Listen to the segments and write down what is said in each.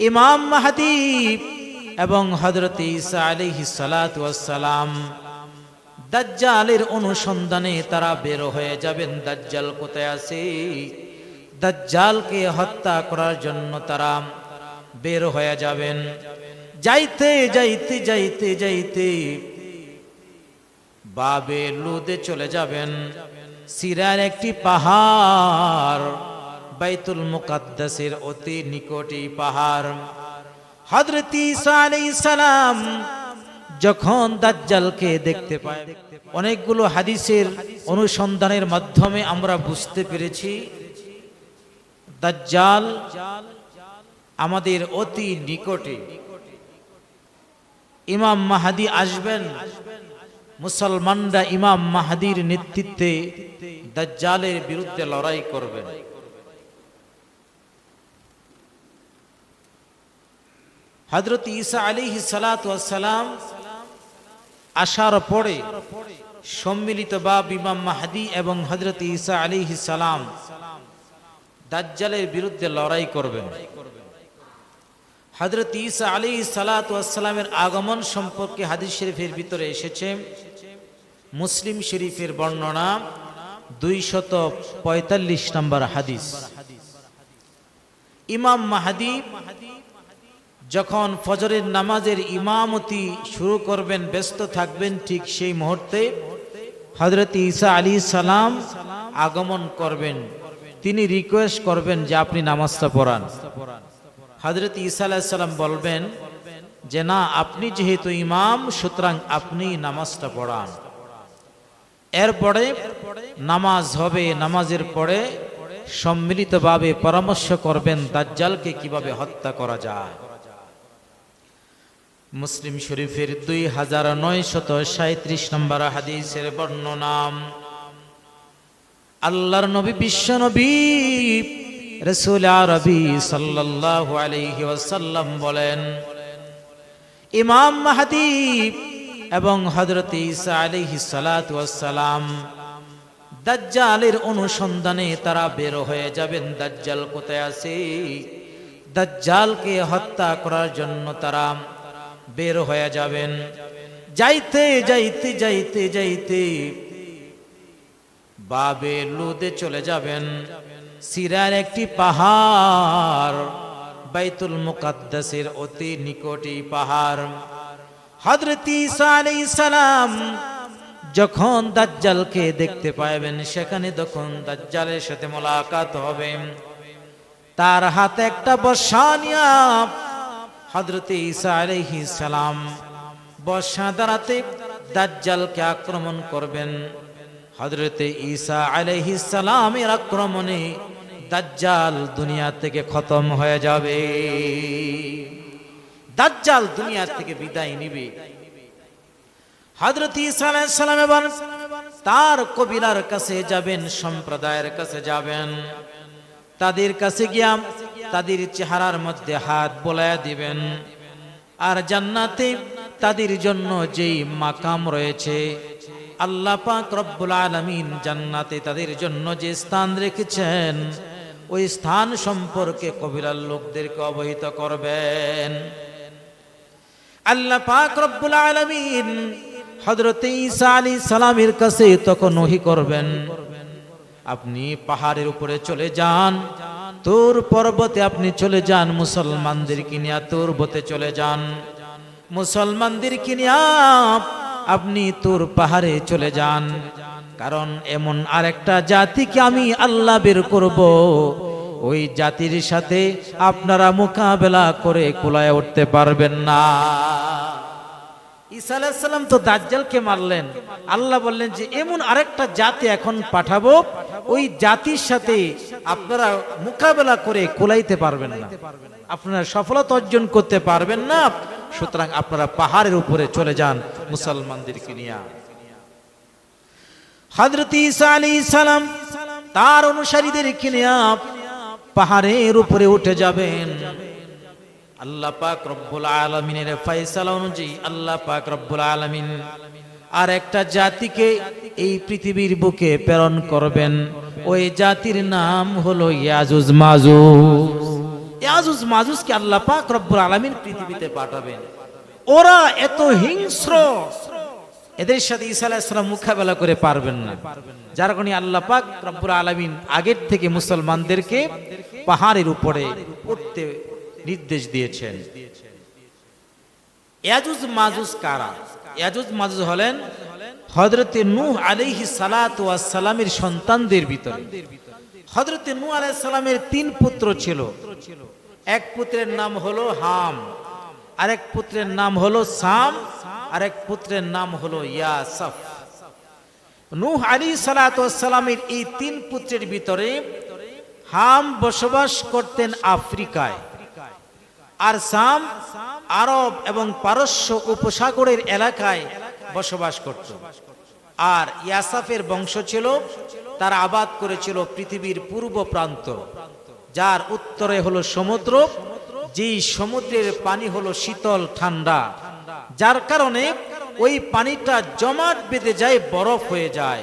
ইমাম মাহাদি এবং হজরত ঈসা আলাইহিস সালাতু সালাম দাজ্জালের অনুসন্ধানে তারা বের হয়ে যাবেন। দাজ্জাল কোথায় আছে? দাজ্জালকে হত্যা করার জন্য তারা বের হয়ে যাবেন। যাইতে যাইতে যাইতে যাইতে বাবে লুদে চলে যাবেন। সিরার একটি পাহাড়। বাইতুল মুকাদ্দাসের অতি নিকটে পাহাড়। হযরত ঈসা আলাইহিস সালাম যখন দাজ্জালকে দেখতে পায়, অনেকগুলো হাদিসের অনুসন্ধানের মাধ্যমে আমরা বুঝতে পেরেছি, দাজ্জাল আমাদের অতি নিকটে। ইমাম মাহাদি আসবেন, মুসলমানরা ইমাম মাহাদির নেতৃত্বে দাজ্জালের বিরুদ্ধে লড়াই করবেন। হজরত ঈসা আলী সালাম আসার পরে সম্মিলিত বাব ইমাম মাহাদি এবং হজরত ঈসা আলী সালাম দাজ্জালের বিরুদ্ধে লড়াই করবেন। হজরত ঈসা আলী সালাতামের আগমন সম্পর্কে হাদিস শরীফের ভিতরে এসেছে। মুসলিম শরীফের বর্ণনা দুই দুইশত পঁয়তাল্লিশ নম্বর হাদিস। ইমাম মাহাদি যখন ফজরের নামাজের ইমামতি শুরু করবেন, ব্যস্ত থাকবেন, ঠিক সেই মুহূর্তে হজরত ঈসা আলী সালাম আগমন করবেন। তিনি রিকোয়েস্ট করবেন যে আপনি নামাজটা পড়ান। হজরত ঈসা আলাহিসাল্লাম বলবেন যে, না, আপনি যেহেতু ইমাম, সুতরাং আপনি নামাজটা পড়ান। এরপরে নামাজ হবে, নামাজের পরে সম্মিলিতভাবে পরামর্শ করবেন, দাজ্জালকে কীভাবে হত্যা করা যায়? মুসলিম শরীফের দুই হাজার নয় শত সাঁত্রিশ নম্বর হাদিসের বর্ণনাম। আল্লাহর নবী, বিশ্ব নবী, রসুল আরবি আলাইহি ওয়াসাল্লাম বলেন, ইমাম মাহাদি এবং হযরত ঈসা আলাইহি সালাতু ওয়াসসালাম দাজ্জালের অনুসন্ধানে তারা বের হয়ে যাবেন। দাজ্জাল কোথায় আছে? দাজ্জালকে হত্যা করার জন্য তারা বের হয়ে যাবেন। যাইতে যাইতে যাইতে যাইতে বাবে লুদে চলে যাবেন। সিরার একটি পাহাড়, বাইতুল মুকাদ্দাসের অতি নিকটে পাহাড়। হযরত ঈসা আলাইহিস সালাম যখন দাজ্জালকে দেখতে পাইবেন সেখানে তখন দাজ্জালের সাথে মোলাকাত হবে। তার হাতে একটা বর্ষা নিয়া হযরত ঈসা আলাইহিস সালাম বর্ষা দ্বারাতে দাজ্জালকে আক্রমণ করবেন। হজরতে ঈসা আলাইহিস সালামের আক্রমণে দাজ্জাল দুনিয়া থেকে খতম হয়ে যাবে। দাজ্জাল দুনিয়া থেকে বিদায় নিবে। হজরত ঈসা আলাইহিস সালাম এবার তার কবিলার কাছে যাবেন, সম্প্রদায়ের কাছে যাবেন। তাদের কাছে গিয়া তাদের চেহারার মধ্যে হাত বোলায়া দিবেন। আর জান্নাতে তাদের জন্য যেই মাকাম রয়েছে, আল্লাহ পাক রব্বুল আলামিন জান্নাতে তাদের জন্য যে স্থান রেখেছেন, ওই স্থান সম্পর্কে কবিলার লোকদেরকে অবহিত করবেন। আল্লাহ পাক রব্বুল আলামিন হযরত ঈসা আলী সালামের কাছে তখন ওহি করবেন, আপনি পাহাড়ের উপরে চলে যান তোর পর্বতে আপনি চলে যান মুসলমানদেরকে কিনিয়া তোর বতে চলে যান। মুসলমানদেরকে কিনিয়া আপনি তোর পাহাড়ে চলে যান। কারণ এমন আরেকটা জাতিকে আমি আল্লাহ বের করব। ওই জাতির সাথে আপনারা মোকাবেলা করে কুলায় উঠতে পারবেন না। ঈসা আলাইসাল্লাম তো দাজ্জালকে মারলেন। আল্লাহ বললেন যে, এমন আরেকটা জাতি এখন পাঠাবো, ওই জাতির সাথে আপনারা মোকাবেলা করে কোলাইতে পারবেন না। আপনারা সফলতা অর্জন করতে পারবেন না, সুতরাং আপনারা পাহাড়ের উপরে চলে যান মুসলমানদেরকে নিয়ে। হজরত ঈসা আলী সালাম তার অনুসারীদেরকে নিয়ে পাহাড়ের উপরে উঠে যাবেন। আল্লাহ পাক রব্বুল আলমিনের ফয়সালা অনুযায়ী আল্লাহ পাক রব্বুল আলমিন আর একটা জাতিকে এই পৃথিবীর বুকে প্রেরণ করবেন। ওই জাতির নাম হলো ইয়াজুজ মাজুজ। ইয়াজুজ মাজুজকে আল্লাহ পাক রব্বুল আলামিন পৃথিবীতে পাঠাবেন। ওরা এত হিংস্র, এদের সাথে ঈসা মোকাবেলা করে পারবেন না। যার কারণে আল্লাহ পাক রব্বুল আলামিন আগের থেকে মুসলমানদেরকে পাহাড়ের উপরে উঠতে নির্দেশ দিয়েছেন। ইয়াজুজ মাজুজ কারা? ইয়াজুজ মাজুজ হলেন হযরতে নূহ আলাইহিস সালাতু সালামের সন্তানদের ভিতরে। হযরতে নূহ আলাইহিস সালামের তিন পুত্র ছিল। এক পুত্রের নাম হলো হাম, আরেক পুত্রের নাম হলো সাম, আরেক পুত্রের নাম হলো ইয়াসাফ। নূহ আলী সালামের এই তিন পুত্রের ভিতরে হাম বসবাস করতেন আফ্রিকায়। আর সাম আরব এবং পারস্য উপসাগরের এলাকায় বসবাস করত। আর ইয়াসাফের বংশ ছিল, তারা আবাদ করেছিল পৃথিবীর পূর্ব প্রান্ত, যার উত্তরে হলো সমুদ্র, যেই সমুদ্রের পানি হলো শীতল ঠান্ডা, যার কারণে ওই পানিটা জমাট বেঁধে যায়, বরফ হয়ে যায়,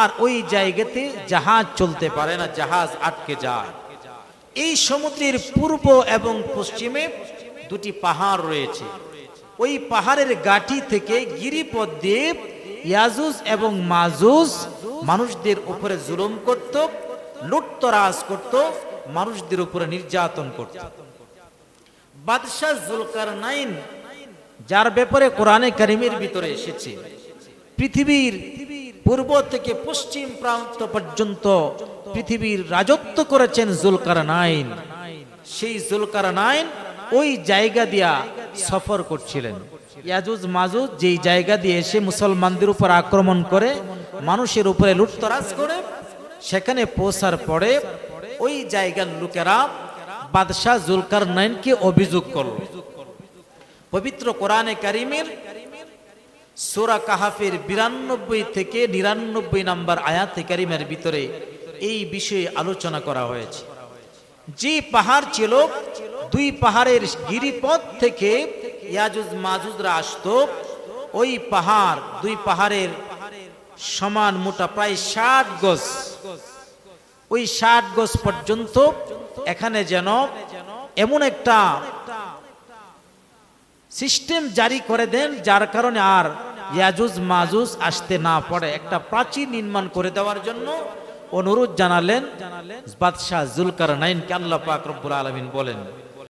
আর ওই জায়গাতে জাহাজ চলতে পারে না, জাহাজ আটকে যায়। এই সমুদ্রের পূর্ব এবং পশ্চিমে দুটি পাহাড় রয়েছে। ওই পাহাড়ের গাঠি থেকে গিরিপথ দিয়ে ইয়াজুজ এবং মাজুজ মানুষদের উপরে জুলুম করত, লুটতরাজ করত, মানুষদের উপরে নির্যাতন করত। বাদশাহ জুলকার নাইন যার ব্যাপারে কোরআনে কারিমের ভিতরে এসেছে, পৃথিবীর পূর্ব থেকে পশ্চিম প্রান্ত পর্যন্ত পৃথিবীর রাজত্ব করেছেন জুলকার নাইন সেই জুলকার নাইন ওই জায়গা দিয়া সফর করছিলেন। ইয়াজুজ মাজুজ যেই জায়গা দিয়ে এসে মুসলমানদের উপর আক্রমণ করে, মানুষের উপরে লুটতরাজ করে, সেখানে পৌঁছার পরে ওই জায়গার লোকেরা বাদশাহ জুলকার নাইনকে অভিযোগ করল। পবিত্র কোরআনে কারিমের সোরা কাহাফের বিরানব্বই থেকে নিরানব্বই নাম্বার আয়াতে কারিমের ভিতরে এই বিষয়ে আলোচনা করা হয়েছে। যে পাহাড় ছিল, দুই পাহাড়ের গিরিপথ থেকে ইয়াজুজ মাজুজরা আসতো। ওই পাহাড়, দুই পাহাড়ের সমান মোটা প্রায় ষাট গজ। ওই ষাট গজ পর্যন্ত এখানে যেন এমন একটা সিস্টেম জারি করে দেন, যার কারণে আর ইয়াজুজ মাজুজ আসতে না পড়ে একটা প্রাচীর নির্মাণ করে দেওয়ার জন্য অনুরোধ জানালেন জানালেন বাদশাহ জুলকার নাইনকে আল্লাহ পাক রব্বুল আলমিন বলেন।